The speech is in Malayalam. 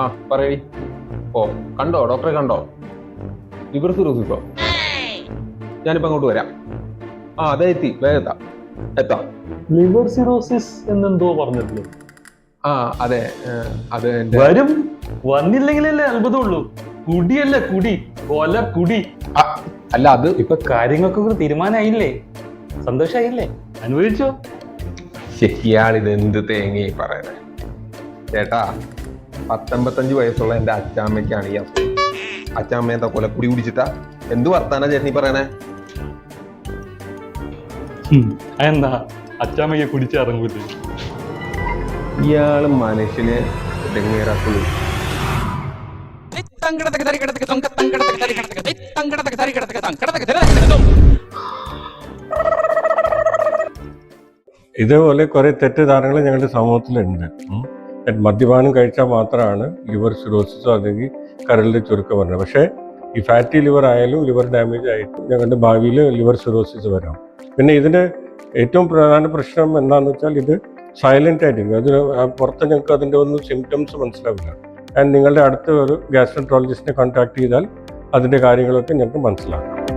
ആ പറയടി. ഓ കണ്ടോ? ഡോക്ടറെ കണ്ടോ? ലിവർ സിറോസിസോ ഞാനിപ്പോ അങ്ങോട്ട് വരാം. ആ അതെ എത്തി. വേഗം എത്താം. ലിവർ സിറോസിസ് എന്നെന്തോ പറഞ്ഞിട്ടില്ലേ ആ അതെ. അത് വരും. വന്നില്ലെങ്കിലല്ലേ അത്ഭുതമുള്ളൂ. കുടിയല്ല കുടി. കൊല കുടി. അല്ല അത് ഇപ്പൊ കാര്യങ്ങൾക്കൊക്കെ തീരുമാനമായില്ലേ? സന്തോഷായില്ലേ? അനുഭവിച്ചോ? ശരിയാളിത് എന്ത് തേങ്ങയായി പറയുന്നത് ചേട്ടാ പത്തൊമ്പത്തഞ്ച് വയസ്സുള്ള എന്റെ അച്ചാമ്മയ്ക്കാണ് ഈ അസുഖം അച്ചാമ്മ എന്താ കൊലക്കുടി കുടിച്ചിട്ടാ? എന്ത് വർത്താനാ ചേട്ടനീ പറയണേ? എന്താ അച്ചാമ്മയ്ക്ക് കുടിച്ചിറങ്ങൂല്ലേ ഇയാൾ മനുഷ്യന് തരികിടത്തക്ക് ഇതേപോലെ കുറെ തെറ്റിദ്ധാരണകൾ ഞങ്ങളുടെ സമൂഹത്തിലുണ്ട്. മദ്യപാനം കഴിച്ചാൽ മാത്രമാണ് ലിവർ സിറോസിസോ അല്ലെങ്കിൽ കരളിന്റെ ചുരുക്കം വരുന്നത്. പക്ഷേ ഈ ഫാറ്റി ലിവർ ആയാലും ലിവർ ഡാമേജ് ആയിട്ട് ഞങ്ങളുടെ ഭാവിയിൽ ലിവർ സിറോസിസ് വരാം. പിന്നെ ഇതിന്റെ ഏറ്റവും പ്രധാന പ്രശ്നം എന്താണെന്ന് വെച്ചാൽ ഇത് സൈലന്റ് ആയിട്ടിരിക്കും. അതിന് പുറത്ത് ഞങ്ങൾക്ക് അതിന്റെ ഒന്നും സിംറ്റംസ് മനസ്സിലാവില്ല. ആൻഡ് നിങ്ങളുടെ അടുത്ത ഒരു ഗ്യാസ്ട്രോളജിസ്റ്റിനെ കോൺടാക്ട് ചെയ്താൽ അതിന്റെ കാര്യങ്ങളൊക്കെ ഞങ്ങൾക്ക് മനസ്സിലാക്കാം.